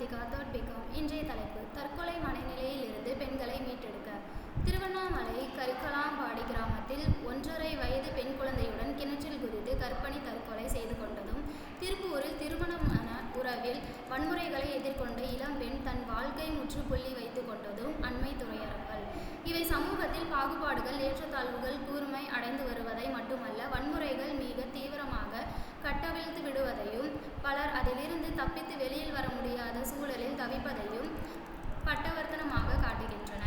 Kiruthika third BCom இன்றைய தலைப்பு தற்கொலை மனநிலையில் இருந்து பெண்களை மீட்டெடுக்க. திருவண்ணாமலை கரிக்கலாம்பாடி கிராமத்தில் ஒன்றரை வயது பெண் குழந்தையுடன் கிணற்றில் குதித்து கற்பனை தற்கொலை செய்து கொண்டதும் திருப்பூரில் திருமணமான உறவில் வன்முறைகளை எதிர்கொண்ட இளம்பெண் தன் வாழ்க்கை முற்றுப்புள்ளி வைத்து கொண்டதும் அண்மை துறையரங்கள். இவை சமூகத்தில் பாகுபாடுகள் ஏற்றத்தாழ்வுகள் கூர்மை அடைந்து வருவதை மட்டுமல்ல வன்முறைகள் மிக தீவிரமாக கட்டவி அதிலிருந்து தப்பித்து வெளியில் வர முடியாத சூழலில் தவிப்பதையும் பட்டவர்த்தனமாக காட்டுகின்றன.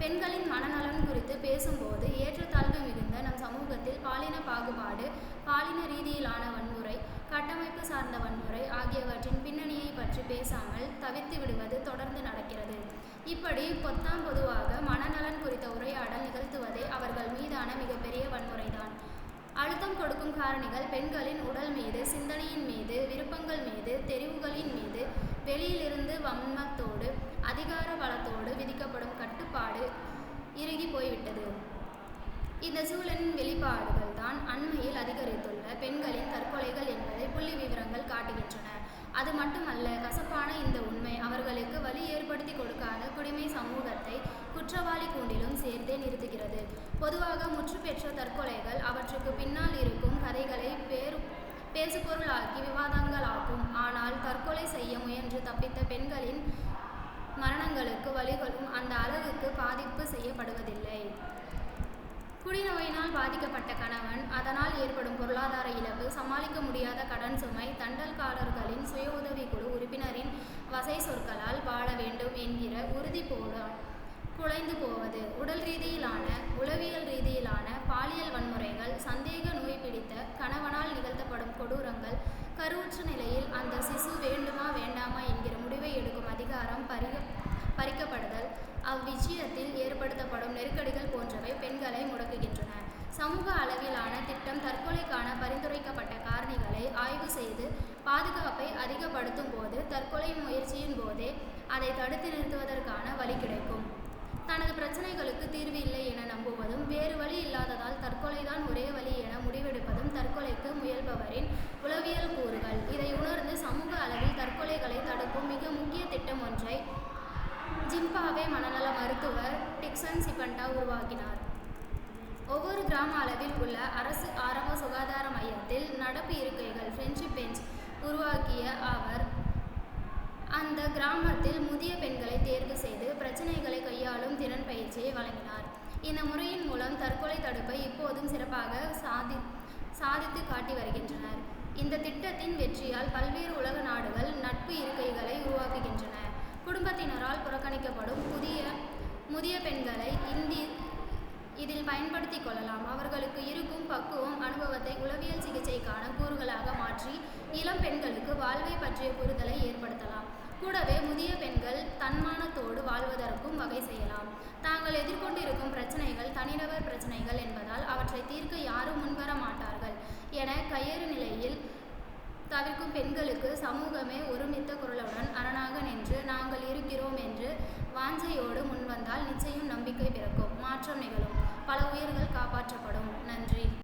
பெண்களின் மனநலன் குறித்து பேசும்போது ஏற்றத்தாழ்வு மிகுந்த நம் சமூகத்தில் பாலின பாகுபாடு பாலின ரீதியிலான வன்முறை கட்டமைப்பு சார்ந்த வன்முறை ஆகியவற்றின் பின்னணியை பற்றி பேசாமல் தவித்து விடுவது தொடர்ந்து நடக்கிறது. இப்படி பொத்தாம் பொதுவாக மனநலன் குறித்த உரையாடல் நிகழ்த்துவதே அவர்கள் மீதான மிகப்பெரிய வன்முறைதான். கொடுக்கும் காரணிகள் பெண்களின் உடல் மீது சிந்தனையின் மீது விருப்பங்கள் மீது தெரிவுகளின் மீது வெளியிலிருந்து வன்மத்தோடு அதிகார பலத்தோடு விதிக்கப்படும் கட்டுப்பாடு இறுகி போய்விட்டது. இந்த சூழலின் வெளிப்பாடுகள் தான் அண்மையில் அதிகரித்துள்ள பெண்களின் தற்கொலைகள் என்பதை புள்ளி விவரங்கள் காட்டுகின்றன. அது மட்டுமல்ல கசப்பான இந்த உண்மை அவர்களுக்கு வலி ஏற்படுத்தி கொடுக்காத குடிமை சமூகத்தை குற்றவாளி கூண்டிலும் சேர்த்தே நிறுத்துகிறது. பொதுவாக முற்றுப்பெற்ற தற்கொலைகள் அவற்றுக்கு பின்னால் இருக்கும் கதைகளை பேரு பேசுபொருளாக்கி விவாதங்களாகும். ஆனால் தற்கொலை செய்ய முயன்று தப்பித்த பெண்களின் மரணங்களுக்கு வழிகளும் அந்த அளவுக்கு பாதிப்பு செய்யப்படுவதில்லை. குடிநோயினால் பாதிக்கப்பட்ட கணவன் அதனால் ஏற்படும் பொருளாதார இழப்பு சமாளிக்க முடியாத கடன் சுமை தண்டல்காரர்களின் சுய உதவிக்குழு உறுப்பினரின் வசை சொற்களால் வாழ வேண்டும் என்கிற உறுதி போல குலைந்து போவது. உடல் ரீதியிலான உளவியல் ரீதியிலான பாலியல் வன்முறைகள் சந்தேக நோய் பிடித்த கணவனால் நிகழ்த்தப்படும் கொடூரங்கள் கருவுற்ற நிலையில் அந்த சிசு வேண்டுமா வேண்டாமா என்கிற முடிவை எடுக்கும் அதிகாரம் பறிக பறிக்கப்படுதல். அவ்விஷயத்தில் ஏற்படுத்தப்படும் நெருக்கடிகள் போன்றவை பெண்களை முடக்குகின்றன. சமூக அளவிலான திட்டம் தற்கொலைக்கான பரிந்துரைக்கப்பட்ட காரணிகளை ஆய்வு செய்து பாதுகாப்பை அதிகப்படுத்தும் போது தற்கொலை முயற்சியின் போதே அதை தடுத்து நிறுத்துவதற்கான வழி கிடைக்கும். தனது பிரச்சனைகளுக்கு தீர்வு இல்லை என நம்புவதும் வேறு வழி இல்லாததால் தற்கொலைதான் ஒரே வழி என முடிவெடுப்பதும் தற்கொலைக்கு முயல்பவரின் உளவியல் கூறுகள். இதை உணர்ந்து சமூக அளவில் தற்கொலைகளை தடுக்கும் மிக முக்கிய திட்டம் ஒன்றை ஜிம்பாவே மனநல மருத்துவர் டிக்சன் சிபண்டா உருவாக்கினார். ஒவ்வொரு கிராம அளவில் உள்ள அரசு ஆரம்ப சுகாதார மையத்தில் நடப்பு இருக்கைகள் ஃப்ரெண்ட்ஷிப் பெஞ்ச் உருவாக்கிய அவர் கிராமத்தில் முதிய பெண்களை தேர்வு செய்து பிரச்சனைகளை கையாளும் திறன் பயிற்சியை வழங்கினார். இந்த முறையின் மூலம் தற்கொலை தடுப்பை இப்போதும் சிறப்பாக சாதி சாதித்து காட்டி வருகின்றனர். இந்த திட்டத்தின் வெற்றியால் பல்வேறு உலக நாடுகள் நட்பு இருக்கைகளை உருவாக்குகின்றன. குடும்பத்தினரால் புறக்கணிக்கப்படும் புதிய முதிய பெண்களை இந்தி இதில் பயன்படுத்தி கொள்ளலாம். அவர்களுக்கு இருக்கும் பக்குவம் அனுபவத்தை உளவியல் சிகிச்சைக்கான கூறுகளாக மாற்றி இளம் பெண்களுக்கு வாழ்வை பற்றிய புரிதலை ஏற்படுத்தலாம். கூடவே முதிய பெண்கள் தன்மானத்தோடு வாழ்வதற்கும் வகை செய்யலாம். தாங்கள் எதிர்கொண்டிருக்கும் பிரச்சனைகள் தனிநபர் பிரச்சனைகள் என்பதால் அவற்றை தீர்க்க யாரும் முன்வர மாட்டார்கள். என கையறு நிலையில் தவிர்க்கும் பெண்களுக்கு சமூகமே ஒருமித்த குரலுடன் அரணாக நின்று நாங்கள் இருக்கிறோம் என்று வாஞ்சையோடு முன்வந்தால் நிச்சயம் நம்பிக்கை பிறக்கும். மாற்றம் நிகழும். பல உயிர்கள் காப்பாற்றப்படும். நன்றி.